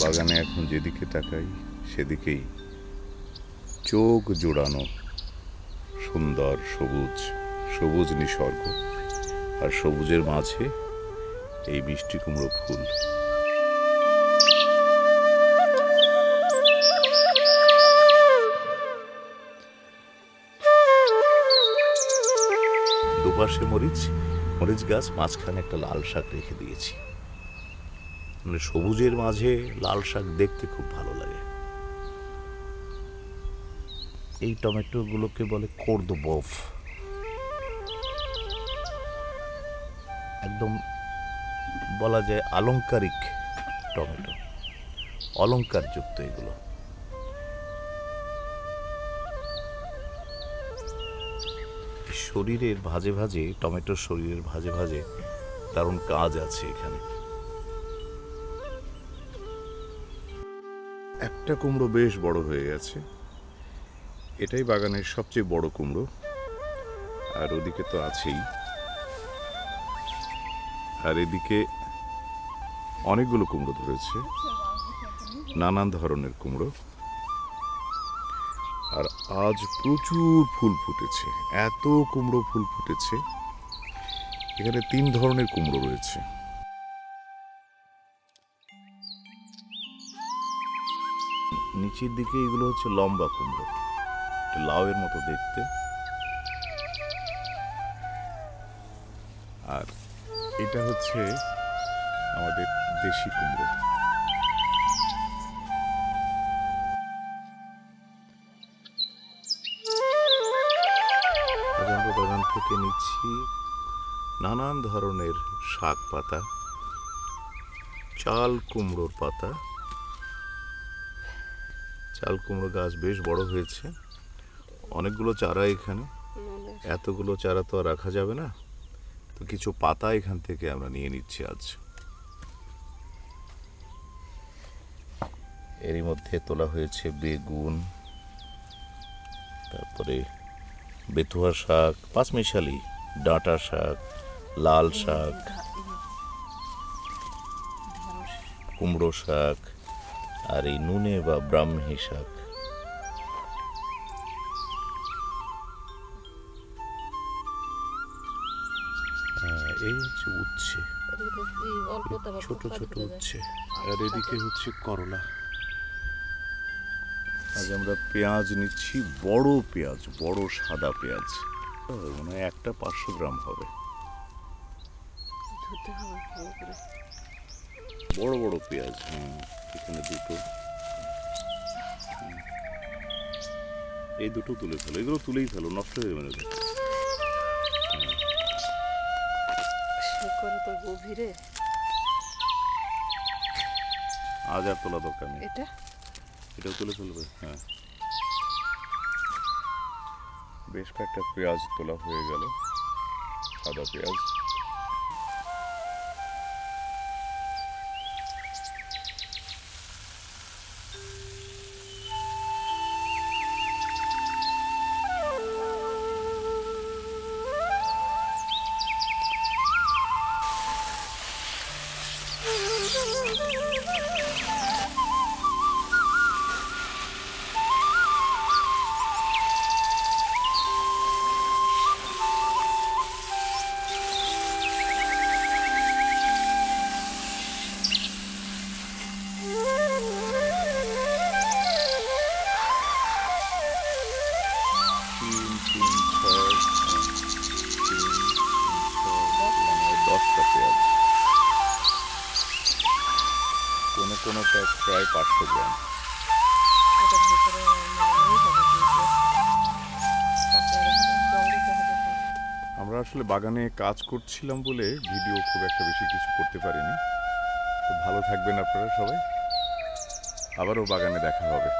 বাগানে এখন যেদিকে তাকাই, সেদিকেই চোখ জোড়ানো সুন্দর সবুজ সবুজ নিসর্গ আর সবুজের মাঝে এই মিষ্টি কুমড়ো ফুল। দুপাশে মরিচ মরিচ গাছ মাঝখানে একটা লাল শাক রেখে দিয়েছি। মানে সবুজের মাঝে লাল শাক দেখতে খুব ভালো লাগে। এই টমেটোগুলোকে বলে কোর্দবফ একদম বলা যায় আলংকারিক টমেটো। অলংকারযুক্ত এগুলো। শরীরের ভাজে ভাজে, টমেটোর শরীরের ভাজে ভাজে দারুণ কাজ আছে এখানে। একটা কুমড়ো বেশ বড় হয়ে গেছে। এটাই বাগানের সবচেয়ে বড় কুমড়ো। আর ওদিকে তো আছেই। আর এদিকে অনেকগুলো কুমড়ো ধরেছে। নানান ধরনের কুমড়ো। আর আজ প্রচুর ফুল ফুটেছে। এত কুমড়ো ফুল ফুটেছে। এখানে তিন ধরনের কুমড়ো রয়েছে। নিচের দিকে এগুলো হচ্ছে লম্বা কুমড়ো। লাউয়ের মতো দেখতে। আর এটা হচ্ছে আমাদের দেশি কুমড়ো। থেকে নিচ্ছি নানান ধরনের শাক পাতা, চাল কুমড়োর পাতা। চাল কুমড়ো গাছ বেশ বড় হয়েছে। অনেকগুলো চারা এখানে। এতগুলো চারা তো আর রাখা যাবে না। তো কিছু পাতা এখান থেকে আমরা নিয়ে নিচ্ছি আজ। এরই মধ্যে তোলা হয়েছে বেগুন, তারপরে বেতুয়া শাক, পাঁচমিশালি, ডাঁটা শাক, লাল শাক, কুমড়ো শাক আর এই নুনে বা ব্রাহ্মী শাক এই হচ্ছে উচ্ছে। ছোট ছোট উচ্ছে। আর এদিকে হচ্ছে করলা। আজ আমরা পেঁয়াজ নিচ্ছি বড় পেঁয়াজ বড় সাদা পেঁয়াজ। মনে হয় একটা পাঁচশো গ্রাম হবে। বড় বড় পেঁয়াজ হ্যাঁ এখানে দুটো। এই দুটো তুলে ফেলো। এগুলো তুলেই ফেলো নষ্ট হয়ে যাবে গভীরে। আজ আর তোলা দরকার নেই। এটা? এটাও তুলে ফেলবে হ্যাঁ। বেশ কয়েকটা পেঁয়াজ তোলা হয়ে গেল। সাদা পেঁয়াজ। フフフフ。কোনোটা প্রায় পাঁচশো গ্রাম। মানে আমরা আসলে বাগানে কাজ করছিলাম বলে ভিডিও খুব একটা বেশি কিছু করতে পারিনি। তো ভালো থাকবেন আপনারা সবাই। আবারও বাগানে দেখা হবে।